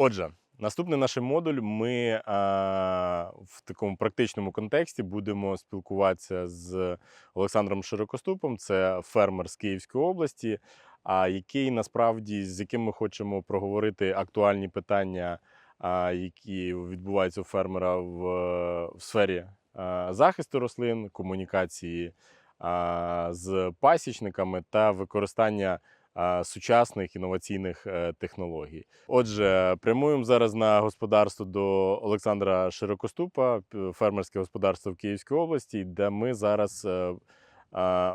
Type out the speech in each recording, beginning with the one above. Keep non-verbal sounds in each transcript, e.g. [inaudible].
Отже, наступний наш модуль ми а, в такому практичному контексті будемо спілкуватися з Олександром Широкоступом. Це фермер з Київської області, а який насправді з яким ми хочемо проговорити актуальні питання, а, які відбуваються у фермера в, в сфері а, захисту рослин, комунікації а, з пасічниками та використання сучасних інноваційних е, технологій. Отже, прямуємо зараз на господарство до Олександра Широкоступа, фермерське господарство в Київській області, де ми зараз е,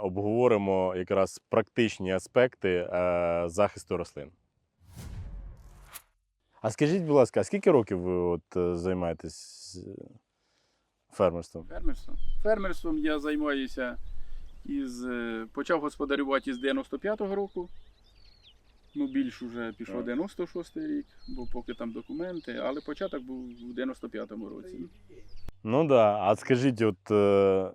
обговоримо якраз практичні аспекти е, захисту рослин. А скажіть, будь ласка, а скільки років ви от займаєтесь фермерством? Фермерством. Фермерством я займаюся із. Почав господарювати із 95-го року. Ну, більш уже пішов Так. 96-й рік, бо поки там документи, але початок був в 95-му році. Ну так, да. а скажіть, от е,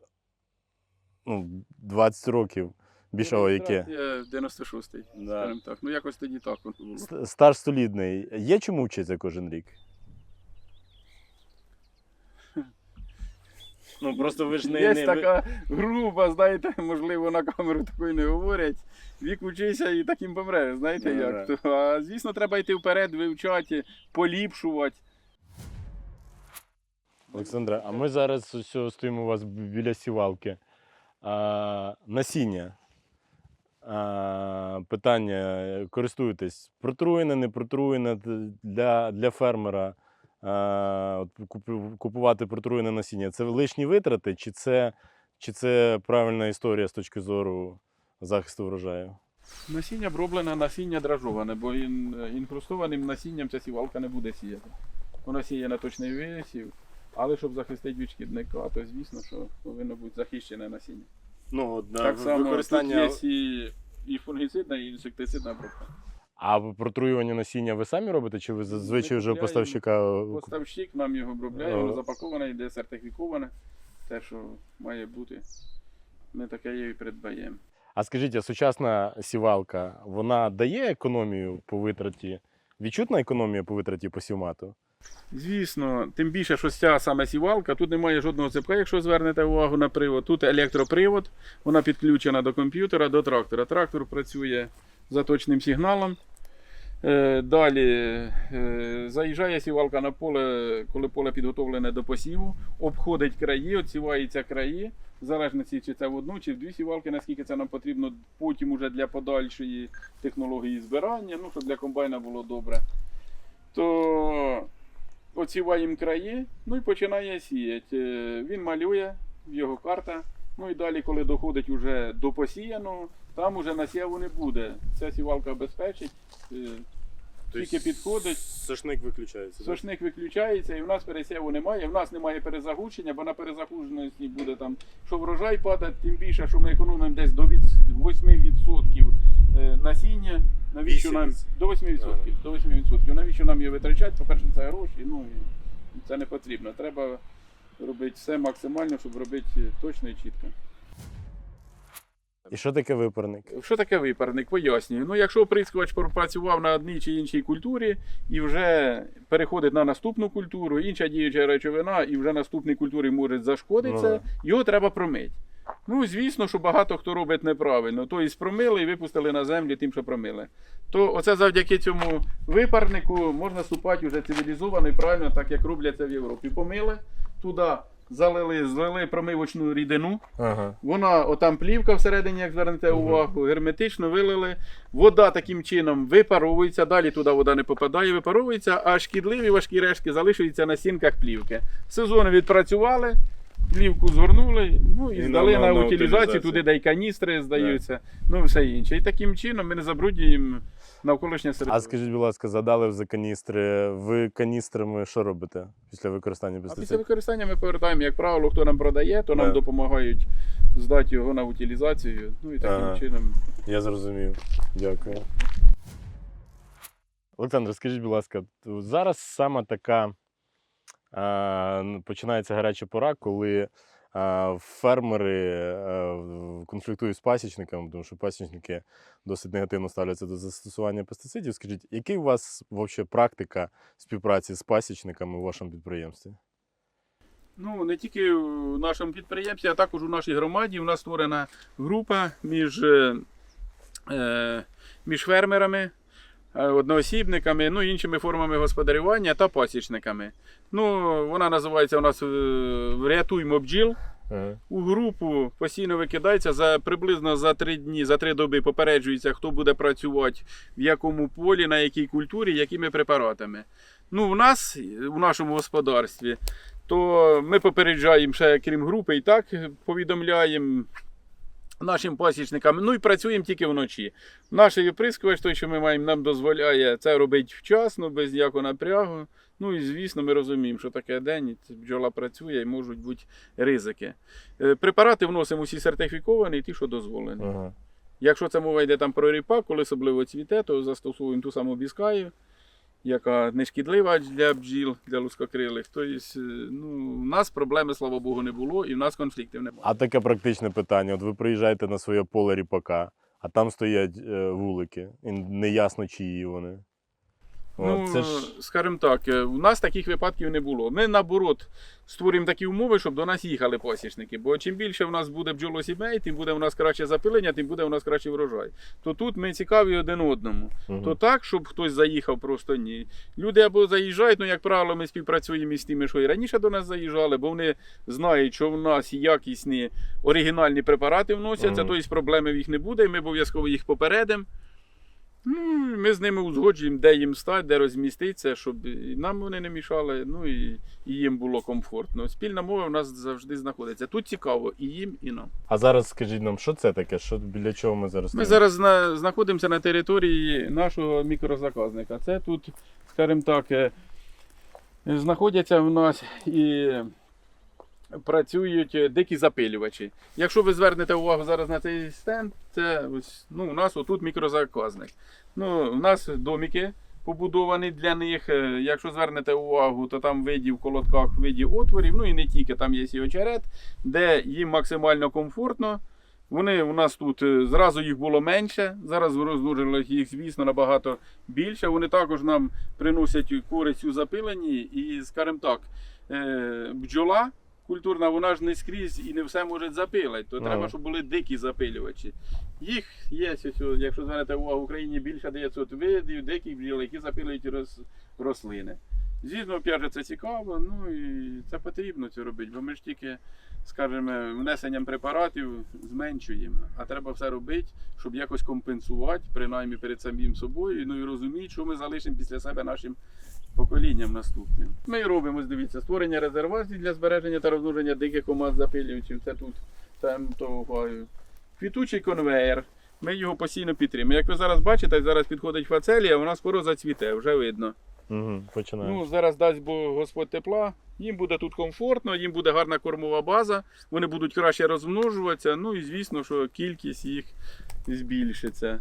ну, 20 років більшого о, яке? 96-й, Да. скажімо так. Ну, якось тоді так. Стаж солідний. Є чому вчитися кожен рік? Ну просто ви ж не, Є не ви- така груба, знаєте, можливо, на камеру такої не говорять. Вік учися і таким помреш, знаєте Ну, як. да. То, а звісно, треба йти вперед, вивчати, поліпшувати. Олександра, а ми зараз ось стоїмо у вас бі- біля сівалки. А, насіння. А, питання: користуєтесь протруєне, не протруєне для, для фермера. От купувати протруєне насіння. Це лишні витрати, чи це, чи це правильна історія з точки зору захисту врожаю? Насіння оброблене, насіння дражоване, бо ін, інкрустованим насінням ця сівалка не буде сіяти. Вона сіє на точний висів, але щоб захистити від шкідника, то звісно, що повинно бути захищене насіння. Ну, на так само використання. тут є і, і фунгіцидна, і інсектицидна обробка. А протруювання насіння ви самі робите, чи ви зазвичай вже поставщика? Поставщик нам його обробляє, О. воно запаковане, йде сертифіковане. Те, що має бути. Ми таке і придбаємо. А скажіть, а сучасна сівалка, вона дає економію по витраті? Відчутна економія по витраті по сівмату? Звісно, тим більше, що ця саме сівалка, тут немає жодного цепка, якщо звернете увагу на привод. Тут електропривод, вона підключена до комп'ютера, до трактора. Трактор працює за точним сигналом. Е, Далі е, заїжджає сівалка на поле, коли поле підготовлене до посіву, обходить краї, отсіваються краї, в залежності, чи це в одну, чи в дві сівалки, наскільки це нам потрібно потім уже для подальшої технології збирання, ну, щоб для комбайна було добре. То оціваємо краї, ну і починає сіяти. Е, Він малює, його карта. Ну і далі, коли доходить уже до посіяного, там уже насіву не буде. Ця сівалка безпечить. е, Тільки підходить. Сошник виключається. Сошник виключається, і в нас пересіву немає. В нас немає перезагущення, бо на перезагущеності буде там, що врожай падає, тим більше, що ми економимо десь до 8% е, насіння. Навіщо нам 8%? до 8%. До 8%. Навіщо нам його витрачати? По-перше, це гроші. Ну і це не потрібно. Треба робити все максимально, щоб робити точно і чітко. І що таке випарник? Що таке випарник? Пояснюю. Ну, якщо оприскувач пропрацював на одній чи іншій культурі і вже переходить на наступну культуру, інша діюча речовина, і вже наступній культурі може зашкодитися, Ну, його треба промити. Ну, звісно, що багато хто робить неправильно. Тобто промили і випустили на землю тим, що промили. То оце завдяки цьому випарнику можна ступати вже цивілізовано і правильно, так як роблять це в Європі. Помили, туди залили, злили промивочну рідину. Ага. Вона, отам плівка всередині, як звернете увагу, герметично вилили. Вода таким чином випаровується, далі туди вода не попадає, випаровується, а шкідливі важкі рештки залишуються на стінках плівки. Сезони відпрацювали, плівку згорнули, ну і, І здали на- на, на- утилізацію, туди де й каністри здаються, ну все інше. І таким чином ми не забруднюємо навколишнє А середовище. скажіть, будь ласка, задали за каністри. Ви каністрами що робите після використання А після використання ми повертаємо, як правило, хто нам продає, то нам допомагають здати його на утилізацію. Ну і таким Ага. чином. Я зрозумів. Дякую. Олександр, скажіть, будь ласка, зараз саме така а, починається гаряча пора, коли а, фермери е, конфліктують з пасічниками, тому що пасічники досить негативно ставляться до застосування пестицидів. Скажіть, який у вас взагалі практика співпраці з пасічниками у вашому підприємстві? Ну, не тільки в нашому підприємстві, а також у нашій громаді. У нас створена група між, е, е, між фермерами, одноосібниками, ну, іншими формами господарювання та пасічниками. Ну, вона називається у нас е, Врятуймо бджіл. У групу постійно викидається за приблизно за три дні, за три доби попереджується, хто буде працювати в якому полі, на якій культурі, якими препаратами. Ну, в нас, у нашому господарстві, то ми попереджаємо ще крім групи, і так повідомляємо нашим пасічникам. Ну і працюємо тільки вночі. Наш оприскувач, той, що ми маємо, нам дозволяє це робити вчасно, без ніякого напрягу. Ну і звісно, ми розуміємо, що таке день, бджола працює і можуть бути ризики. Е, Препарати вносимо усі сертифіковані, і ті, що дозволені. Ага. Якщо це мова йде там про ріпак, коли особливо цвіте, то застосовуємо ту саму біскаю, яка не шкідлива для бджіл, для лускокрилих. Тобто, е, ну, у нас проблеми, слава Богу, не було, і в нас конфліктів немає. А таке практичне питання: от ви приїжджаєте на своє поле ріпака, а там стоять е, вулики, і неясно, чиї вони. Ну, це ж скажімо так, е, у нас таких випадків не було. Ми наоборот створюємо такі умови, щоб до нас їхали пасічники. Бо чим більше в нас буде бджолосімей, тим буде у нас краще запилення, тим буде у нас краще врожай. То тут ми цікаві один одному. Мгм. То так, щоб хтось заїхав, просто ні. Люди або заїжджають, ну, як правило, ми співпрацюємо із тими, що і раніше до нас заїжджали, бо вони знають, що в нас якісні оригінальні препарати вносяться, Мгм. тобто проблеми в їх не буде, і ми обов'язково їх попередимо. Ну, ми з ними узгоджуємо, де їм стати, де розміститися, щоб і нам вони не мішали, ну і, і їм було комфортно. Спільна мова в нас завжди знаходиться. Тут цікаво і їм, і нам. А зараз скажіть нам, що це таке? Що біля чого ми зараз? Ми зараз на, знаходимося на території нашого мікрозаказника. Це тут, скажімо так, е, знаходяться в нас і працюють е, дикі запилювачі. Якщо ви звернете увагу зараз на цей стенд, це ось, ну, у нас отут мікрозаказник. Ну, у нас доміки побудовані для них. Е, Якщо звернете увагу, то там виді в колодках виді отворів, ну і не тільки, там є і очерет, де їм максимально комфортно. Вони у нас тут е, зразу їх було менше, зараз розмножилось їх, звісно, набагато більше. Вони також нам приносять користь у запиленні. І, скажімо так, бджола культурна, вона ж не скрізь і не все може запилити. То треба, щоб були дикі запилювачі. Їх є, якщо звернете увагу, в Україні більше 900 видів диких бджіл, які запилюють роз, рослини. Звісно, опять це цікаво, ну і це потрібно це робити, бо ми ж тільки, скажімо, внесенням препаратів зменшуємо. А треба все робити, щоб якось компенсувати, принаймні перед самим собою, ну і розуміти, що ми залишимо після себе нашим поколінням наступним. Ми робимо, дивіться, створення резервацій для збереження та розмноження диких команд запилювачів. Це тут там того. Квітучий конвейер. Ми його постійно підтримуємо. Як ви зараз бачите, зараз підходить фацелія, вона скоро зацвіте, вже видно. Угу. Ну, зараз дасть бо Господь тепла. Їм буде тут комфортно, їм буде гарна кормова база, вони будуть краще розмножуватися. Ну і звісно, що кількість їх збільшиться.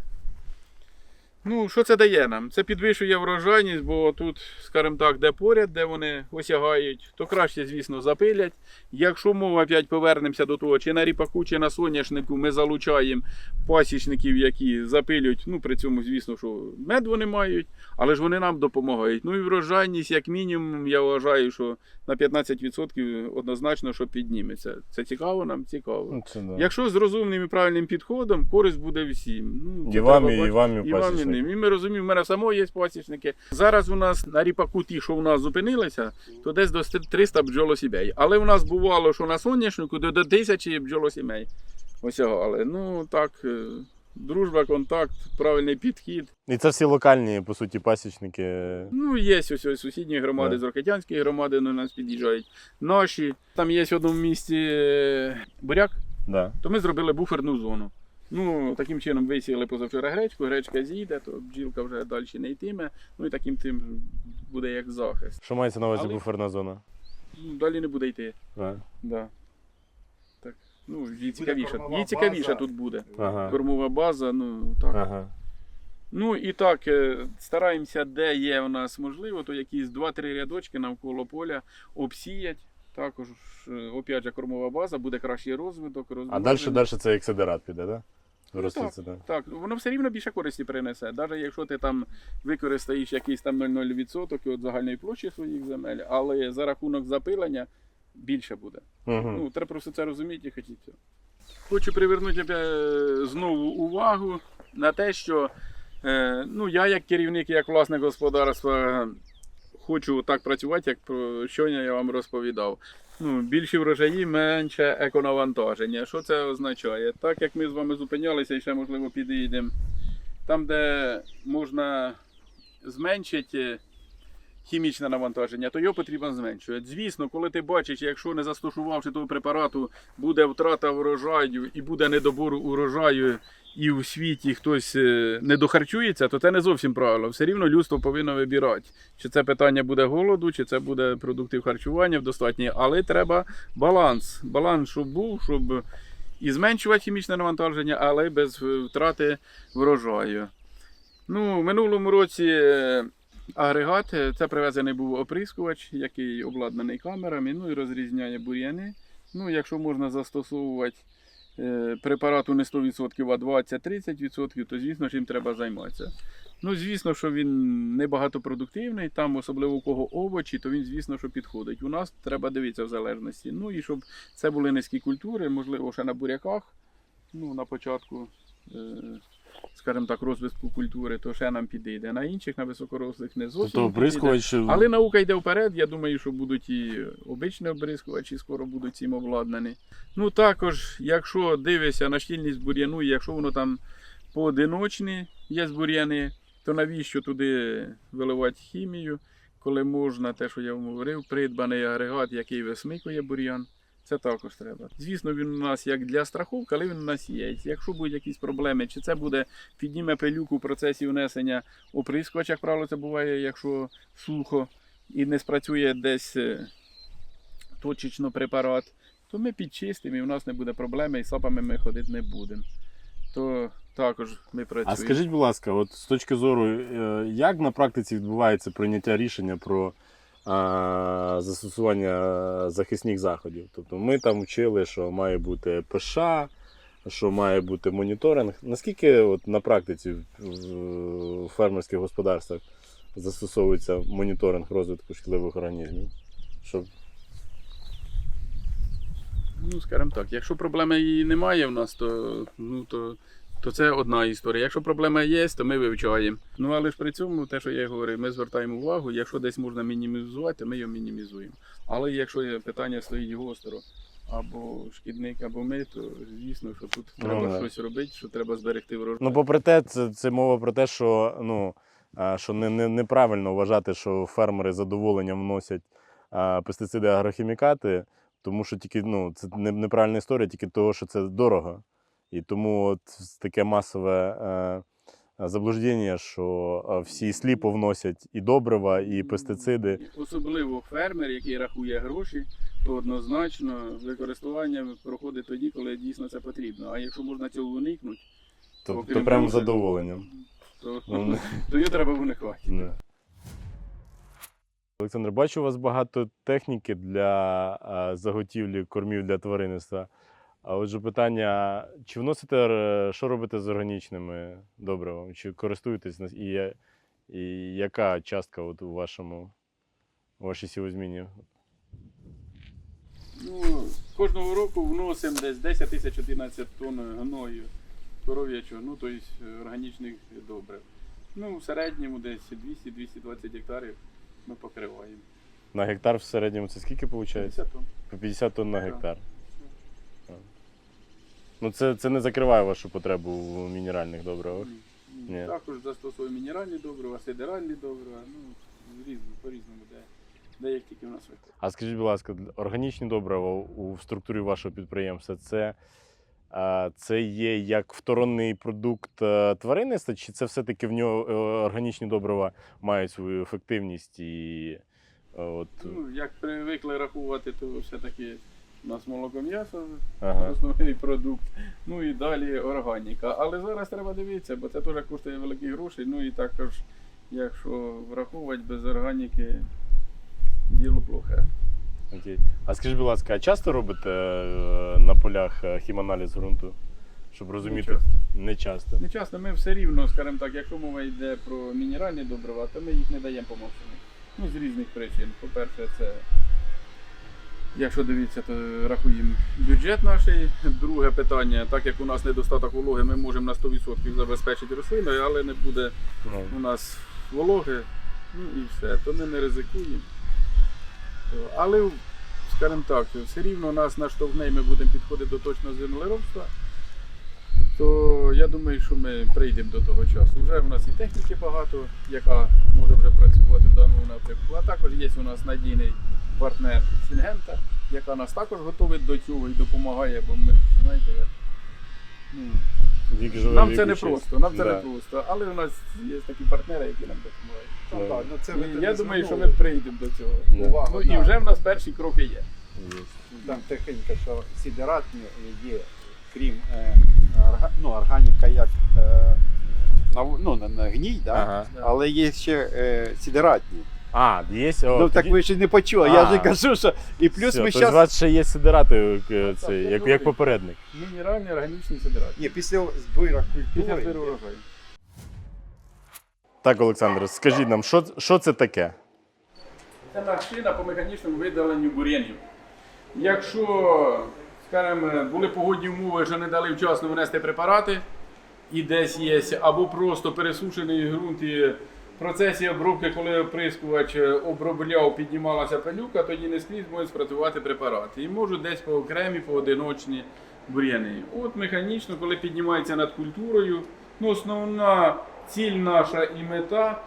Ну, що це дає нам? Це підвищує врожайність, бо тут, скажімо так, де поряд, де вони осягають, то краще, звісно, запилять. Якщо мова опять повернемося до того, чи на ріпаку, чи на соняшнику ми залучаємо пасічників, які запилюють, ну при цьому, звісно, що мед вони мають, але ж вони нам допомагають. Ну і врожайність, як мінімум, я вважаю, що на 15% однозначно, що підніметься. Це цікаво нам, цікаво. Ну, Це, да. Якщо з розумним і правильним підходом, користь буде всім. Ну, І вам, і, вам, і І вам і пасічник. І ми розуміємо, в мене самого є пасічники. Зараз у нас на ріпаку ті, що в нас зупинилися, то десь до 300 бджолосімей. Але у нас бувало, що на соняшнику до, до 1000 бджолосімей осягали. Ну так, е, дружба, контакт, правильний підхід. І це всі локальні, по суті, пасічники. Ну, є ось, ось сусідні громади Да. з Рокетянської громади до нас під'їжджають. Наші. Там є в одному місці е, буряк. Да. то ми зробили буферну зону. Ну, таким чином висіяли позавчора гречку, гречка з'їде, то бджілка вже далі не йтиме. Ну і таким тим буде як захист. Що мається на увазі Але- буферна зона? Ну, далі не буде йти. А. Да. Так. Ну, їй цікавіше. Їй цікавіше база. тут буде. Ага. Кормова база, ну так. Ага. Ну і так, е, стараємося, де є у нас можливо, то якісь 2-3 рядочки навколо поля обсіять. Також, е, опять же, кормова база, буде кращий розвиток. А далі, далі це ексидерат піде, так? Да? Ну, Роститься, так. Так, ну, воно все рівно більше користі принесе. Навіть якщо ти там використаєш якийсь там 0,0% від загальної площі своїх земель, але за рахунок запилення більше буде. Угу. Ну, треба просто це розуміти і хотіти. Хочу привернути е, знову увагу на те, що е, ну, я як керівник, як власник господарства хочу так працювати, як про щойно я вам розповідав. Ну, більші врожаї, менше еконавантаження. Що це означає? Так як ми з вами зупинялися і ще, можливо, підійдемо. Там, де можна зменшити хімічне навантаження, то його потрібно зменшувати. Звісно, коли ти бачиш, якщо не застосувавши того препарату, буде втрата врожаю і буде недобор урожаю, і в світі хтось е, не дохарчується, то це не зовсім правильно. Все рівно людство повинно вибирати. Чи це питання буде голоду, чи це буде продуктив харчування в достатній, але треба баланс. Баланс, щоб був, щоб і зменшувати хімічне навантаження, але без втрати врожаю. Ну, в минулому році е, агрегат, е, це привезений був оприскувач, який обладнаний камерами, ну і розрізняє бур'яни. Ну, якщо можна застосовувати е, препарату не 100%, а 20-30%, то звісно ж треба займатися. Ну, звісно, що він не багатопродуктивний, там, особливо у кого овочі, то він, звісно, що підходить. У нас треба дивитися в залежності. Ну і щоб це були низькі культури, можливо, ще на буряках, ну, на початку. Е, скажімо так, розвитку культури, то ще нам підійде. На інших, на високорослих не зовсім. Тобто підійде. Але наука йде вперед. Я думаю, що будуть і обичні обрискувачі, скоро будуть цим обладнані. Ну також, якщо дивишся на щільність бур'яну, і якщо воно там поодиночні є бур'яни, то навіщо туди виливати хімію, коли можна, те, що я вам говорив, придбаний агрегат, який висмикує бур'ян. Це також треба. Звісно, він у нас як для страховки, але він у нас є. Якщо будуть якісь проблеми, чи це буде підніме пилюку в процесі внесення оприскувача, як правило, це буває, якщо сухо і не спрацює десь е, точечно препарат, то ми підчистимо і в нас не буде проблеми, і сапами ми ходити не будемо. То також ми працюємо. А скажіть, будь ласка, от з точки зору, е, як на практиці відбувається прийняття рішення про застосування захисних заходів? Тобто ми там вчили, що має бути ПШ, що має бути моніторинг. Наскільки от на практиці в- фермерських господарствах застосовується моніторинг розвитку шкідливих організмів? Щоб Ну, скажімо так, якщо проблеми її немає в нас, то, ну, то, то це одна історія. Якщо проблема є, то ми вивчаємо. Ну але ж при цьому, те, що я говорив, ми звертаємо увагу, якщо десь можна мінімізувати, то ми його мінімізуємо. Але якщо питання стоїть гостро, або шкідник, або ми, то звісно, що тут Ну, треба да. щось робити, що треба зберегти врожай. Ну, попри те, це, це мова про те, що, ну, що не, не, неправильно вважати, що фермери задоволенням вносять а, пестициди, агрохімікати, тому що тільки ну, це не, неправильна історія, тільки того, що це дорого. І тому от таке масове е, заблуждення, що е, всі сліпо вносять і добрива, і пестициди. Особливо фермер, який рахує гроші, то однозначно використання проходить тоді, коли дійсно це потрібно. А якщо можна цього уникнути, То, окрім то прямо задоволенням. то, Ну, [laughs] то її треба уникати. Не. Олександр, бачу у вас багато техніки для а, заготівлі кормів для тваринництва. А отже, питання: чи вносите, що робите з органічними добривами? Чи користуєтесь і, і яка частка от у вашому у вашій сівозміні? Ну, кожного року вносимо десь 10 тисяч 11 тонн гною коров'ячого, ну тобто органічних добрив. Ну, в середньому десь 200-220 гектарів ми покриваємо. На гектар в середньому це скільки виходить? 50 тонн. По 50 тонн на гектар. Ну, це, це не закриває вашу потребу в мінеральних добривах. Ні. Ні. Також застосовуємо мінеральні добрива, сидеральні добрива, ну, різно, по-різному, де, де як тільки в нас виходить. А скажіть, будь ласка, органічні добрива у структурі вашого підприємства це, це є як вторинний продукт е, тваринництва, чи це все-таки в нього е, органічні добрива мають свою ефективність і е, от. Ну, як привикли рахувати, то все-таки у нас молоко м'ясо, Ага. основний продукт, ну і далі органіка. Але зараз треба дивитися, бо це теж коштує великі гроші. Ну і також, якщо враховувати без органіки, діло плохе. Окей. А скажіть, будь ласка, а часто робите е, на полях е, хіманаліз ґрунту? Щоб розуміти? часто. Не часто. Не часто ми все рівно, скажімо так, якщо мова йде про мінеральні добрива, то ми їх не даємо по максимуму. Ну, з різних причин. По-перше, це, якщо дивіться, то рахуємо бюджет наш. Друге питання, так як у нас недостаток вологи, ми можемо на 100% забезпечити рослиною, але не буде Ну, у нас вологи, ну і все, то ми не ризикуємо. Але, скажімо так, все рівно нас наштовхне і ми будемо підходити до точного землеробства, то я думаю, що ми прийдемо до того часу. Вже в нас і техніки багато, яка може вже працювати в даному напрямку. А також є у нас надійний партнер Сінгента, яка нас також готовить до цього і допомагає, бо ми, знаєте, як, ну, вік живе, нам вік це не учись. просто, нам це Да. не просто. Але у нас є такі партнери, які нам допомагають. Ну, Да. так, ну, це І я думаю, що ми прийдемо до цього. Да. увагу, Ну і вже в нас перші кроки є. Є. Там тихенько, що сідератні є, крім е, орга, ну, органіка як е, на, ну, на, на гній, да? Ага. але є ще е, сідератні. А, є. О, ну так тоді- ви ще не почули. Я А. вже кажу, що і плюс Все, ми зараз. у вас ще є сидирати, е, так, це, як, як попередник. Мінеральні органічні сидирати. Ні, після збира культури. збору урожаю. Так, Олександр, скажіть нам, що, що це таке? Це машина по механічному видаленню бур'янів. Якщо, скажімо, були погодні умови, що не дали вчасно внести препарати, і десь є, або просто пересушений ґрунт і в процесі обробки, коли оприскувач обробляв, піднімалася пилюка, тоді не скрізь можуть спрацювати препарати. І можуть десь по окремі, поодиночні бур'яни. От механічно, коли піднімається над культурою, ну, основна ціль наша і мета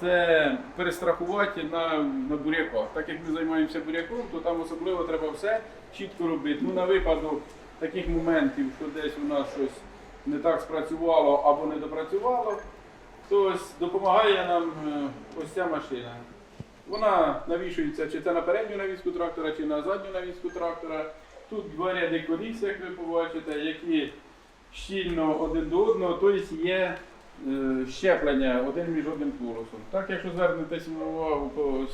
це перестрахувати на, на буряках. Так як ми займаємося буряком, то там особливо треба все чітко робити. Ну, на випадок таких моментів, що десь у нас щось не так спрацювало або не допрацювало, то ось допомагає нам е, ось ця машина. Вона навішується чи це на передню навіску трактора, чи на задню навіску трактора. Тут два ряди коліс, як ви побачите, які щільно один до одного, тобто є е, щеплення один між одним полосом. Так, якщо звернетесь увагу по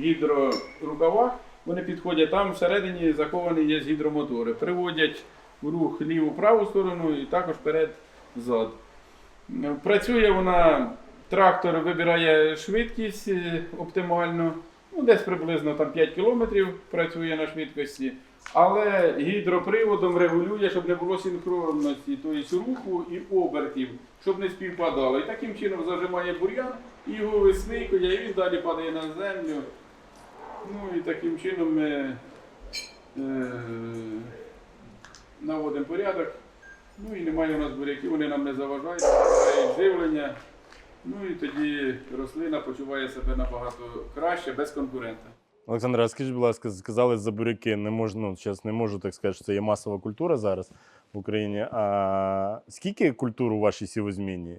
гідрорукавах, вони підходять там всередині заховані є гідромотори. Приводять в рух ліву праву сторону і також перед-зад. Е, Працює вона, трактор вибирає швидкість е, оптимальну, ну, десь приблизно там 5 км працює на швидкості. Але гідроприводом регулює, щоб не було синхронності, тобто руху і обертів, щоб не співпадало. І таким чином зажимає бур'ян, і його висмикує, і він далі падає на землю. Ну і таким чином ми е, наводимо порядок. Ну і немає у нас буряків, вони нам не заважають, дають живлення. Ну і тоді рослина почуває себе набагато краще, без конкурента. Олександр, а скажіть, будь ласка, сказали за буряки, не можу, ну, зараз не можу так сказати, що це є масова культура зараз в Україні. А скільки культур у вашій сівозміні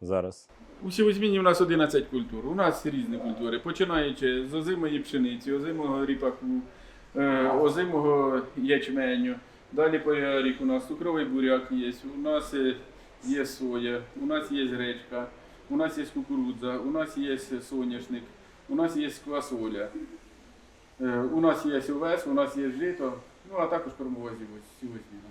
зараз? У сівозміні у нас 11 культур. У нас різні культури, починаючи з озимої пшениці, озимого ріпаку, е, озимого ячменю. Далі по рік у нас цукровий буряк є, у нас е, є соя, у нас є гречка, у нас є кукурудза, у нас є соняшник, у нас є квасоля, е, у нас є овес, у нас є жито, ну а також кормова зіво- сівозміна.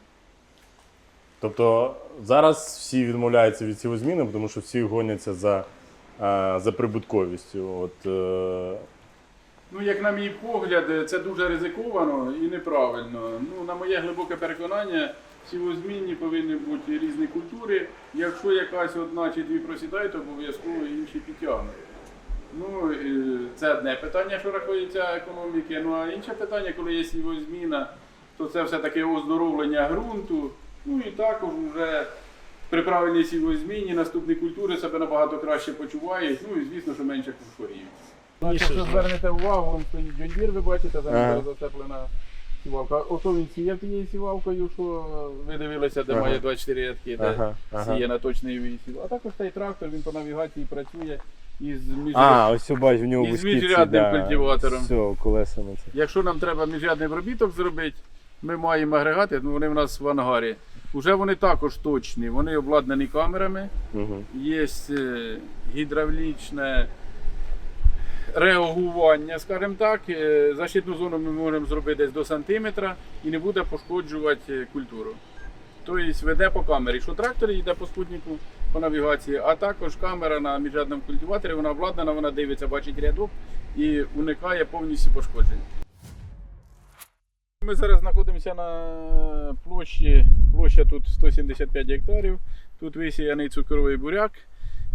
Тобто зараз всі відмовляються від сівозміни, тому що всі гоняться за, за прибутковістю. От, е, Ну, як на мій погляд, це дуже ризиковано і неправильно. Ну, на моє глибоке переконання, сівозмінні повинні бути різні культури. Якщо якась одна чи дві просідають, то обов'язково інші підтягнуть. Ну, е, це одне питання, що рахується економіки. Ну а інше питання, коли є сівозміна, то це все-таки оздоровлення ґрунту. Ну і також вже при правильній сівозміні наступні культури себе набагато краще почувають. Ну і звісно, що менше хворіють. Якщо звернете увагу, вон стоїть Джондір, ви бачите, там Ага. ага. зацеплена сівалка. Ото він сіяв тією сівалкою, що ви дивилися, де Ага. має 24 рядки, де ага, ага. сіє на точний висів. А також цей трактор, він по навігації працює із між... А, ось бач, в нього Із міжрядним культиватором. Все, колесами це. Якщо нам треба міжрядний обробіток зробити, ми маємо агрегати, ну вони в нас в ангарі. Уже вони також точні, вони обладнані камерами. Угу. Є е, гідравлічне реагування, скажімо так. Е, Защитну зону ми можемо зробити десь до сантиметра і не буде пошкоджувати культуру. Тобто веде по камері, що трактор йде по спутнику по навігації, а також камера на міжрядному культиваторі, вона обладнана, вона дивиться, бачить рядок і уникає повністю пошкоджень. Ми зараз знаходимося на площі, площа тут 175 гектарів, тут висіяний цукровий буряк.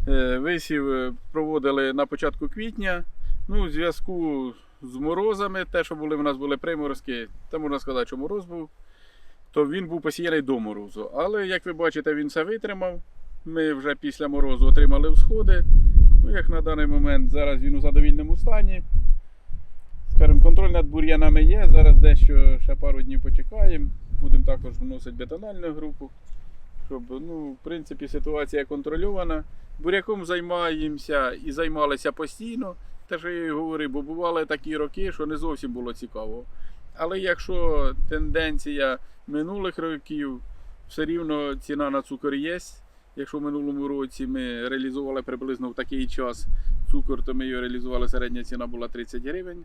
Е, Висів проводили на початку квітня. Ну, у зв'язку з морозами, те, що були в нас були приморозки, та можна сказати, що мороз був, то він був посіяний до морозу. Але, як ви бачите, він все витримав. Ми вже після морозу отримали всходи. Ну, як на даний момент, зараз він у задовільному стані. Скажімо, контроль над бур'янами є. Зараз дещо ще пару днів почекаємо. Будемо також вносити бетональну групу. Щоб, ну, в принципі, ситуація контрольована. Буряком займаємося і займалися постійно. Те, що я і говорив, бо бували такі роки, що не зовсім було цікаво. Але якщо тенденція минулих років, все рівно ціна на цукор є. Якщо в минулому році ми реалізували приблизно в такий час цукор, то ми його реалізували, середня ціна була 30 гривень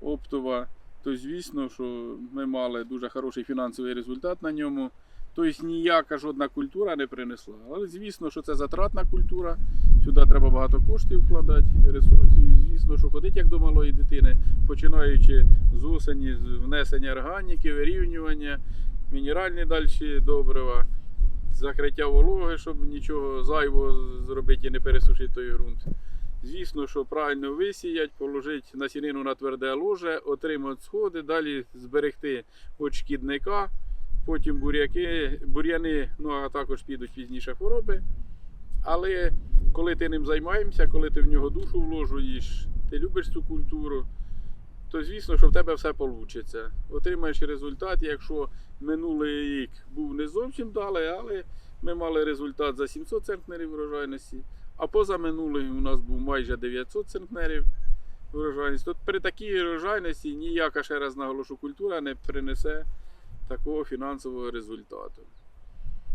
оптова, то звісно, що ми мали дуже хороший фінансовий результат на ньому. Тобто ніяка жодна культура не принесла. Але звісно, що це затратна культура. Сюди треба багато коштів вкладати, ресурсів. Звісно, що ходить як до малої дитини, починаючи з осені, з внесення органіки, вирівнювання, мінеральні далі добрива, закриття вологи, щоб нічого зайвого зробити і не пересушити той ґрунт. Звісно, що правильно висіять, положити насінину на тверде ложе, отримати сходи, далі зберегти від шкідника, потім буряки, бур'яни, ну а також підуть пізніше хвороби. Але коли ти ним займаєшся, коли ти в нього душу вложуєш, ти любиш цю культуру, то звісно, що в тебе все вийде. Отримаєш результат, якщо минулий рік був не зовсім вдалий, але ми мали результат за 700 центнерів врожайності. А позаминулий у нас був майже 900 центнерів врожайність. Тут при такій врожайності ніяка, ще раз наголошу, культура не принесе такого фінансового результату.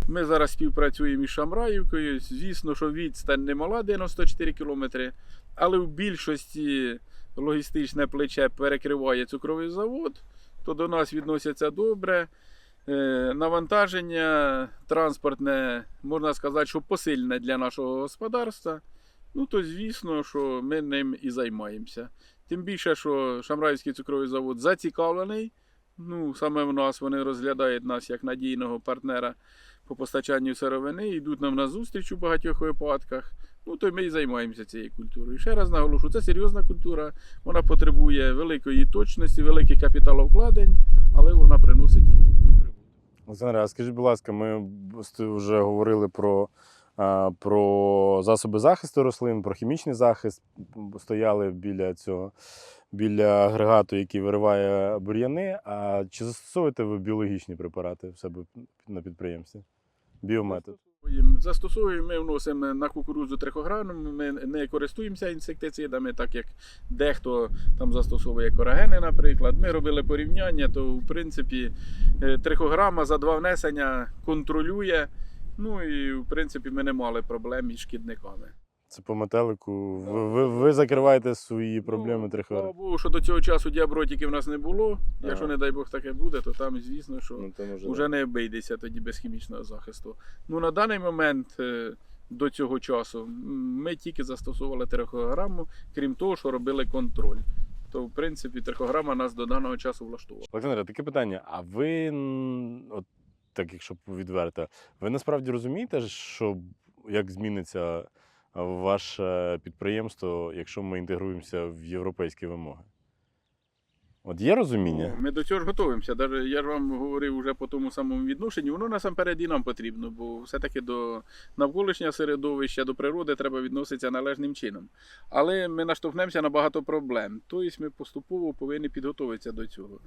Ми зараз співпрацюємо із Шамраївкою. Звісно, що відстань не мала 94 кілометри, але в більшості логістичне плече перекриває цукровий завод, то до нас відносяться добре. Е, Навантаження транспортне, можна сказати, що посильне для нашого господарства. Ну, то звісно, що ми ним і займаємося. Тим більше, що Шамраївський цукровий завод зацікавлений. Ну, саме в нас вони розглядають нас як надійного партнера по постачанню сировини, йдуть нам на зустріч у багатьох випадках. Ну, то ми і займаємося цією культурою. Ще раз наголошу, це серйозна культура, вона потребує великої точності, великих капіталовкладень, але вона приносить і прибуток. Олександре, а скажіть, будь ласка, ми вже говорили про, про засоби захисту рослин, про хімічний захист. Стояли біля цього, біля агрегату, який вириває бур'яни. А чи застосовуєте ви біологічні препарати в себе на підприємстві? Біометод? Застосовуємо. Ми вносимо на кукурудзу трихограном, ми не користуємося інсектицидами, так як дехто там застосовує корагени, наприклад. Ми робили порівняння, то в принципі е, трихограма за два внесення контролює. Ну і в принципі ми не мали проблем із шкідниками. Це по метелику. Ви, ви, ви закриваєте свої проблеми Ну, трихори. Слава Богу, що до цього часу діабротиків в нас не було. Якщо, не дай Бог, таке буде, то там, звісно, що Ну, вже не обійдеться тоді без хімічного захисту. Ну на даний момент е, до цього часу ми тільки застосовували трихограму, крім того, що робили контроль. То, в принципі, трихограма нас до даного часу влаштувала. Олександре, таке питання. А ви, от так якщо відверто, ви насправді розумієте, що як зміниться ваше підприємство, якщо ми інтегруємося в європейські вимоги? От є розуміння? Ми до цього ж готуємося. Даже я ж вам говорив вже по тому самому відношенню, воно насамперед і нам потрібно, бо все-таки до навколишнього середовища, до природи треба відноситися належним чином. Але ми наштовхнемося на багато проблем. Тобто ми поступово повинні підготуватися до цього.